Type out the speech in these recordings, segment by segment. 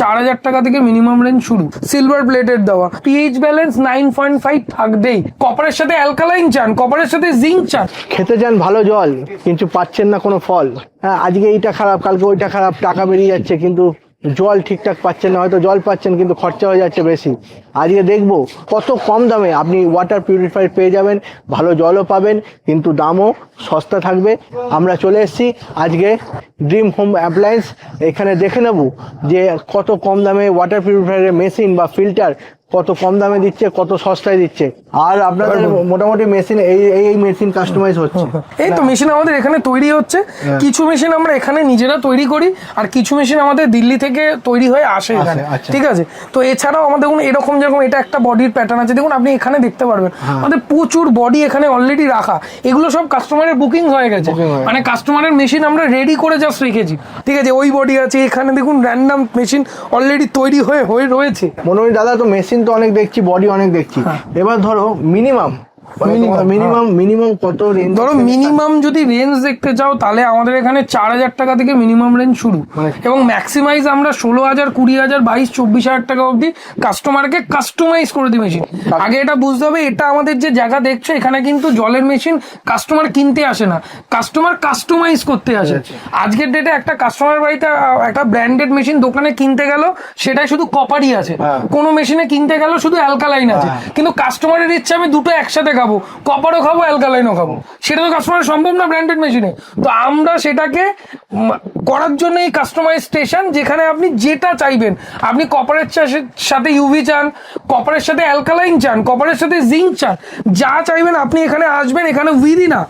চার হাজার টাকা থেকে মিনিমাম রেঞ্জ শুরু। সিলভার প্লেটের দেওয়া। PH balance nine point five থাকবেই। কপারের সাথে অ্যালকালাইন চান কপারের সাথে জিঙ্ক চান। খেতে চান ভালো জল, কিন্তু পাচ্ছেন না কোনো ফল। হ্যাঁ আজকে এইটা খারাপ, কালকে ওইটা খারাপ, টাকা বেরিয়ে যাচ্ছে, কিন্তু জল ঠিকঠাক পাচ্ছেন না, হয়তো জল পাচ্ছেন, কিন্তু খরচা হয়ে যাচ্ছে বেশি। আজকে দেখব কত কম দামে আপনি ওয়াটার পিউরিফায়ার পেয়ে যাবেন ভালো জলও পাবেন কিন্তু দামও সস্তা থাকবে। আমরা চলে এসেছি আজকে ড্রিম হোম অ্যাপ্লায়েন্স এখানে দেখে নেব যে কত কম দামে ওয়াটার পিউরিফায়ারের মেশিন বা ফিল্টার কত কম দামে দিচ্ছে কত সস্তায় দিচ্ছে। আর আপনাদের মোটামুটি মেশিন এই এই- এই মেশিন কাস্টমাইজ হচ্ছে। এই তো মেশিন আমাদের এখানে তৈরি হচ্ছে। হ্যাঁ। কিছু মেশিন আমরা এখানে নিজেরা তৈরি করি আর কিছু মেশিন আমাদের দিল্লি থেকে তৈরি হয়ে আসে এখানে। আচ্ছা। ঠিক আছে? তো এছাড়াও আমাদের এরকম যেরকম এটা একটা বডির প্যাটার্ন আছে দেখুন আপনি এখানে দেখতে পারবেন। হ্যাঁ। আমাদের প্রচুর বডি এখানে অলরেডি রাখা। এগুলো সব কাস্টমারের বুকিং হয়ে গেছে। হয়ে মানে কাস্টমারের মেশিন আমরা রেডি করে জাস্ট রেখেছি। ঠিক আছে ওই বডি আছে এখানে দেখুন র্যান্ডাম মেশিন অলরেডি তৈরি হয়ে হয়ে রয়েছে। মনে হয় দাদা তো মেশিন তো অনেক দেখছি বডি অনেক দেখছি। এবার ধরো মিনিমাম মিনিমাম মিনিমাম কত রেঞ্জ ধরো মিনিমাম যদি রেঞ্জ দেখতে চাও তাহলে আমাদের এখানে চার হাজার টাকা থেকে মিনিমাম রেঞ্জ শুরু। মানে- এবং ম্যাক্সিমাইজ আমরা ষোলো হাজার কুড়ি হাজার বাইশ চব্বিশ হাজার টাকা অবধি কাস্টমারকে কাস্টমাইজ করে দিই মেশিন আগে এটা বুঝতে হবে এটা আমাদের যে জায়গা দেখছ এখানে কিন্তু জলের মেশিন কাস্টমার কিনতে আসে না। কাস্টমার কাস্টমাইজ করতে আসে। আজকের ডেটে একটা কাস্টমার বাড়িতে একটা ব্র্যান্ডেড মেশিন দোকানে কিনতে গেল সেটাই শুধু কপারই আছে। হ্যাঁ। কোনো মেশিনে কিনতে গেল শুধু অ্যালকালাইন আছে। কিন্তু কাস্টমারের ইচ্ছে আমি দুটো একসাথে খাব কপারও খাব, অ্যালকালাইনও খাব। সেটা তো কাস্টমার সম্ভব না ব্র্যান্ডেড মেশিনে তো আমরা সেটাকে করার জন্য এই কাস্টমাইজ স্টেশন যেখানে আপনি যেটা চাইবেন। আপনি কপারের চাষের সাথে ইউভি চান কপারের সাথে অ্যালকালাইন চান কপারের সাথে জিঙ্ক চান, যা চাইবেন আপনি এখানে আসবেন, এখানে উইদি না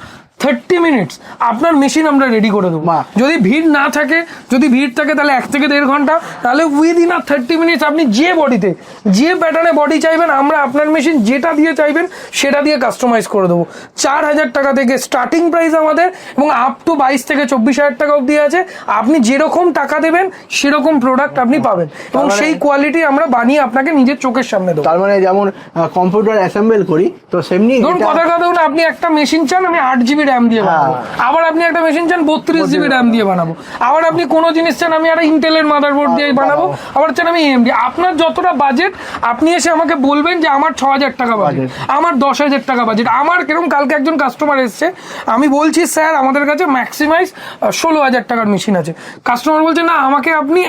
থার্টি মিনিটস আপনার মেশিন আমরা রেডি করে দেবো। যদি ভিড় না থাকে যদি ভিড় থাকে তাহলে এক থেকে দেড় ঘণ্টা। তাহলে উইদিন আর থার্টি মিনিটস আপনি যে বডিতে যে প্যাটার্নে বডি চাইবেন আমরা আপনার মেশিন যেটা দিয়ে চাইবেন সেটা দিয়ে কাস্টমাইজ করে দেবো। চার হাজার টাকা থেকে স্টার্টিং প্রাইস আমাদের এবং আপ টু বাইশ থেকে চব্বিশ হাজার টাকা অবধি আছে। আপনি যেরকম টাকা দেবেন সেরকম প্রোডাক্ট আপনি পাবেন। এবং মানে- সেই কোয়ালিটি আমরা বানিয়ে আপনাকে নিজের চোখের সামনে দেবো। তার মানে যেমন কম্পিউটার অ্যাসেম্বল করি তো সেমনি ধরুন কথা হলো আপনি একটা মেশিন চান আমি আট জিবি র্যাম দিয়ে বানাবো। আবার আপনি একটা মেশিন চান বত্রিশ জিবি র্যাম দিয়ে বানাবো। আবার আপনি কোনো জিনিস চান আমি একটা ইন্টেলের মাদারবোর্ড দিয়ে বানাবো। আবার চান আমি এমডি আপনার যতটা বাজেট আপনি এসে আমাকে বলবেন যে আমার ছ হাজার টাকা বাজেট আমার দশ হাজার টাকা বাজেট আমার কীরকম কালকে একজন কাস্টমার এসছে আমি বলছি স্যার আমাদের কাছে ম্যাক্সিমাইজ ষোলো হাজার টাকার মেশিন আছে। কাস্টমার বলছে না আমাকে আপনি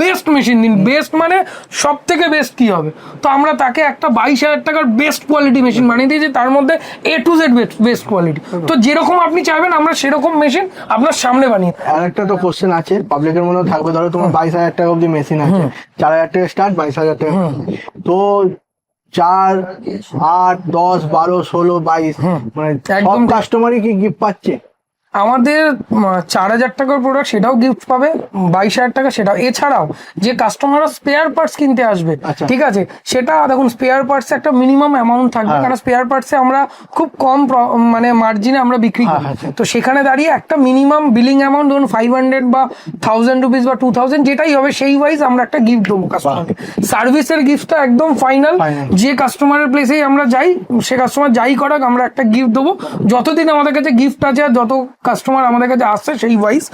বেস্ট মেশিন দিন। বেস্ট মানে সব থেকে বেস্ট কি হবে? তো আমরা তাকে একটা বাইশ হাজার টাকার বেস্ট কোয়ালিটি মেশিন বানিয়ে দিয়েছি তার মধ্যে A to Z best quality তো যেরকম আপনি চাইবেন আমরা সেরকম মেশিন আপনার সামনে বানিয়ে। আর একটা তো কোশ্চেন আছে পাবলিকের মধ্যে থাকবে। ধরো তোমার বাইশ হাজার টাকা অব্দি মেশিন আছে। চার হাজার টাকা স্টার্ট বাইশ হাজার টাকা তো চার আট দশ বারো ষোলো বাইশ মানে সব কাস্টমারই কি গিফট পাচ্ছে? আমাদের চার হাজার টাকার প্রোডাক্ট সেটাও গিফট পাবে বাইশ হাজার টাকা সেটাও। এছাড়াও যে কাস্টমাররা স্পেয়ার পার্টস কিনতে আসবে আচ্ছা। ঠিক আছে? সেটা দেখুন স্পেয়ার পার্টস একটা মিনিমাম অ্যামাউন্ট থাকবে হ্যাঁ। কারণ স্পেয়ার পার্টসে আমরা খুব কম মানে মার্জিনে আমরা বিক্রি করি। হ্যাঁ, হ্যাঁ, তো সেখানে দাঁড়িয়ে একটা মিনিমাম বিলিং অ্যামাউন্ট ধরুন ফাইভ হান্ড্রেড বা থাউজেন্ড রুপিস বা টু থাউজেন্ড যেটাই হবে সেই ওয়াইজ আমরা একটা গিফট দেবো কাস্টমারকে সার্ভিসের গিফটটা একদম ফাইনাল. যে কাস্টমারের প্লেসেই আমরা যাই সে কাস্টমার যাই করাক আমরা একটা গিফট দেবো। যতদিন আমাদের কাছে গিফট আছে আর যত কাস্টমার আমাদের কাছে আসছে সেই ওয়াইজ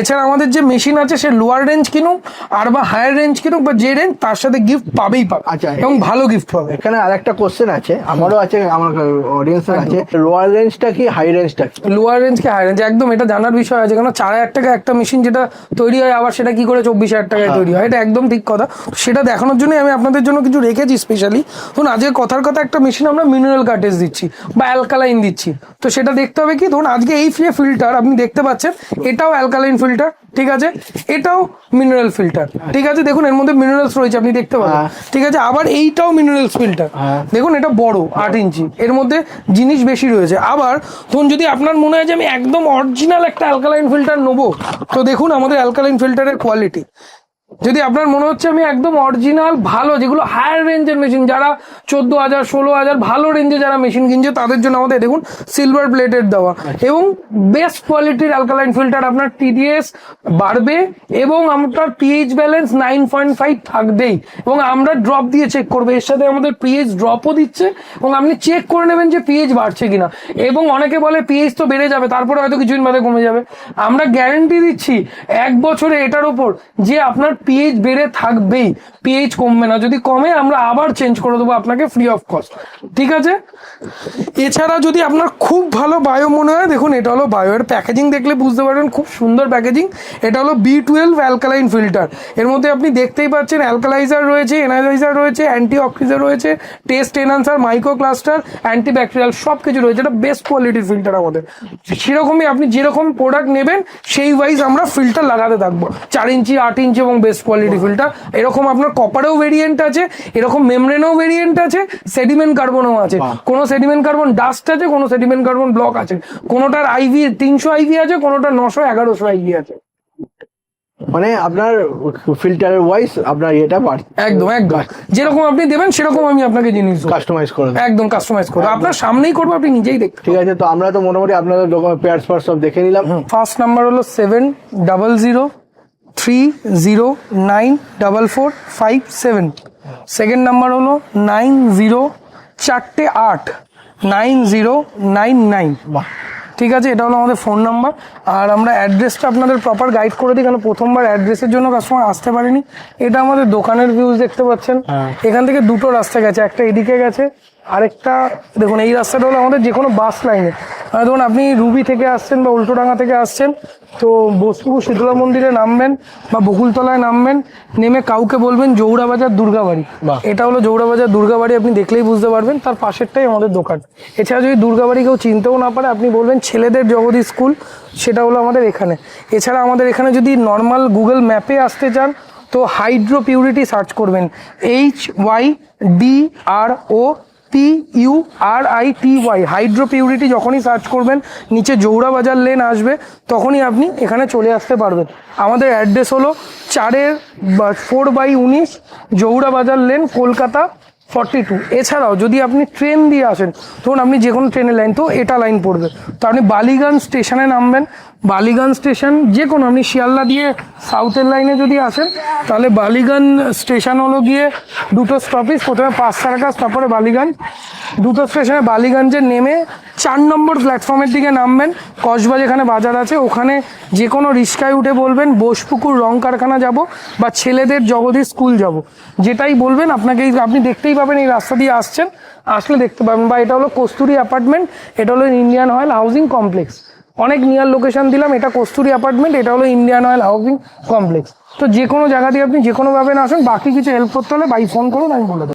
এছাড়া আমাদের যে মেশিন আছে সে লোয়ার রেঞ্জ কিনুক আর বা হায়ার রেঞ্জ কিনুক বা যে রেঞ্জ তার সাথে গিফট পাবেই পাবে। আচ্ছা। এবং ভালো গিফট পাবে এখানে আর একটা কোশ্চেন আছে আমারও আছে আমার অডিয়েন্সের আছে। লোয়ার রেঞ্জটা কি হাই রেঞ্জটা কি? লোয়ার রেঞ্জ কি হাই রেঞ্জ একদম এটা জানার বিষয় আছে। কারণ চার হাজার টাকা একটা মেশিন যেটা তৈরি হয় আবার সেটা কি করে চব্বিশ হাজার টাকায় তৈরি হয়? এটা একদম ঠিক কথা। সেটা দেখানোর জন্যই আমি আপনাদের জন্য কিছু রেখেছি স্পেশালি ধরুন আজকে কথার কথা একটা মেশিন আমরা মিনারেল কার্টেজ দিচ্ছি বা অ্যালকালাইন দিচ্ছি। তো সেটা দেখতে হবে কি ধরুন আজকে এই ফ্রি ফিল্টার আপনি দেখতে পাচ্ছেন এটাও অ্যালকালাইন ফিল্টার ঠিক আছে? এটাও মিনারেল ফিল্টার ঠিক আছে? দেখুন এর মধ্যে মিনারেলস রয়েছে আপনি দেখতে পাবেন। হ্যাঁ। ঠিক আছে? আবার এইটাও মিনারেলস ফিল্টার হ্যাঁ। দেখুন এটা বড় আট ইঞ্চি এর মধ্যে জিনিস বেশি রয়েছে। আবার ধরুন যদি আপনার মনে হয় যে আমি একদম অরিজিনাল একটা অ্যালকালাইন ফিল্টার নেব তো দেখুন আমাদের অ্যালকালাইন ফিল্টারের কোয়ালিটি যদি আপনার মনে হচ্ছে আমি একদম অরিজিনাল ভালো, যেগুলো হায়ার রেঞ্জের মেশিন যারা চোদ্দ হাজার, ষোলো হাজার, ভালো রেঞ্জে যারা মেশিন কিনছে, তাদের জন্য আমাদের, দেখুন সিলভার প্লেটের দেওয়া। এবং বেস্ট কোয়ালিটির অ্যালকালাইন ফিল্টার আপনার টিডিএস বাড়বে, এবং আপনার pH balance nine point five থাকবেই। এবং আমরা ড্রপ দিয়ে চেক করব, এর সাথে আমাদের পিএইচ ড্রপও দিচ্ছে, এবং আপনি চেক করে নেবেন যে পিএইচ বাড়ছে কিনা। এবং অনেকে বলে পিএইচ তো বেড়ে যাবে, তারপরে হয়তো কিছুদিন বাদে কমে যাবে। আমরা গ্যারেন্টি দিচ্ছি, এক বছরে এটার ওপর যে আপনার পিএইচ বেড়ে থাকবেই। পিএইচ কমবে না। যদি কমে, আমরা আবার চেঞ্জ করে দেবো আপনাকে ফ্রি অফ কস্ট ঠিক আছে? এছাড়া যদি আপনার খুব ভালো বায়ো মনে হয়, দেখুন, এটা হলো বায়ো এর প্যাকেজিং দেখলে বুঝতে পারবেন, খুব সুন্দর প্যাকেজিং এটা হলো বি টুয়েলভ অ্যালকালাইন ফিল্টার এর মধ্যে আপনি দেখতেই পাচ্ছেন অ্যালকালাইজার রয়েছে এনালাইজার রয়েছে অ্যান্টি অক্সিজার রয়েছে taste enhancer micro cluster antibacterial সব কিছু রয়েছে। এটা বেস্ট কোয়ালিটির ফিল্টার আমাদের। সেরকমই আপনি যেরকম প্রোডাক্ট নেবেন, সেই ওয়াইজ আমরা ফিল্টার লাগাতে থাকব। চার ইঞ্চি আট ইঞ্চি এবং বেস্ট কোয়ালিটি ফিল্টার এরকম আপনার কপারেও ভেরিয়েন্ট আছে এরকম মেমব্রেনও ভেরিয়েন্ট আছে সেডিমেন্ট কার্বনও আছে। কোনো সেডিমেন্ট কার্বন ডাস্ট আছে কোনো সেডিমেন্ট কার্বন ব্লক আছে। কোনোটার আইভি তিনশো আইভি আছে কোনোটার নশো এগারোশো আইভি আছে। মানে আপনার ফিল্টারের ওয়াইজ আপনার এটা একদম একদম। যেরকম আপনি দেবেন সেরকম আমি আপনাকে জিনিস কাস্টমাইজ করে একদম কাস্টমাইজ করব আপনার সামনেই করব আপনি নিজেই দেখতে ঠিক আছে তো আমরা তো মোটামুটি আপনাদের ফার সব দেখে নিলাম। ফার্স্ট নাম্বার হলো seven double zero three zero nine double four five seven second number হলো নাইন জিরো চারটে আট নাইন জিরো নাইন নাইন বাহ। ঠিক আছে এটা হলো আমাদের ফোন নাম্বার আর আমরা অ্যাড্রেসটা আপনাদের প্রপার গাইড করে দিই কারণ প্রথমবার অ্যাড্রেসের জন্য কাস্টমার আসতে পারেনি। এটা আমাদের দোকানের ভিউজ দেখতে পাচ্ছেন। হ্যাঁ। এখান থেকে দুটো রাস্তা গেছে একটা এদিকে গেছে আরেকটা দেখুন এই রাস্তাটা হলো আমাদের যে কোনো বাস লাইনে ধরুন আপনি রুবি থেকে আসছেন বা উল্টোডাঙ্গা থেকে আসছেন তো বোসপুকুর শীতলা মন্দিরে নামবেন বা বকুলতলায় নামবেন নেমে কাউকে বলবেন জৌড়াবাজার দুর্গাবাড়ি। এটা হলো জৌড়াবাজার দুর্গাবাড়ি আপনি দেখলেই বুঝতে পারবেন তার পাশেরটাই আমাদের দোকান। এছাড়া যদি দুর্গাবাড়ি কেউ চিনতেও না পারে আপনি বলবেন ছেলেদের জগদী স্কুল সেটা হলো আমাদের এখানে। এছাড়া আমাদের এখানে যদি নর্মাল গুগল ম্যাপে আসতে চান তো হাইড্রো পিউরিটি সার্চ করবেন H Y D R O P U R I T Y hydro purity যখনই সার্চ করবেন, নিচে জৌড়াবাজার লেন আসবে, তখনই আপনি এখানে চলে আসতে পারবেন। আমাদের অ্যাড্রেস হলো চারের ফোর বাই উনিশ Jorabazar lane Kolkata forty two এছাড়াও যদি আপনি ট্রেন দিয়ে আসেন, ধরুন আপনি যে কোনো ট্রেনের লাইন তো এটা লাইন পড়বে। তো আপনি বালিগঞ্জ স্টেশনে নামবেন। বালিগঞ্জ স্টেশন যে কোনো আপনি শিয়ালদা দিয়ে সাউথের লাইনে যদি আসেন, তাহলে বালিগঞ্জ স্টেশন হলো গিয়ে দুটো স্টপেজ প্রথমে পাঁচ সারাকাজ তারপরে বালিগঞ্জ। দুটো স্টেশনে বালিগঞ্জে নেমে চার নম্বর প্ল্যাটফর্মের দিকে নামবেন। কসবা যেখানে বাজার আছে, ওখানে যে কোনো রিক্সায় উঠে বলবেন, বোসপুকুর রং কারখানা যাব বা ছেলেদের জগদীশ স্কুল যাব। যেটাই বলবেন, আপনাকে আপনি দেখতেই পাবেন এই রাস্তা দিয়ে আসছেন, আসলে দেখতে পাবেন। বা এটা হলো কস্তুরি অ্যাপার্টমেন্ট, এটা হলো ইন্ডিয়ান অয়েল হাউজিং কমপ্লেক্স। অনেক নিয়ার লোকেশন দিলাম, এটা কস্তুরি অ্যাপার্টমেন্ট, এটা হলো ইন্ডিয়ান অয়েল হাউজিং কমপ্লেক্স। তো যে কোনো জায়গা দিয়ে আপনি যে কোনোভাবে না আসেন, বাকি কিছু হেল্প করতে হলে বাই ফোন করুন, আমি বলে দেবো।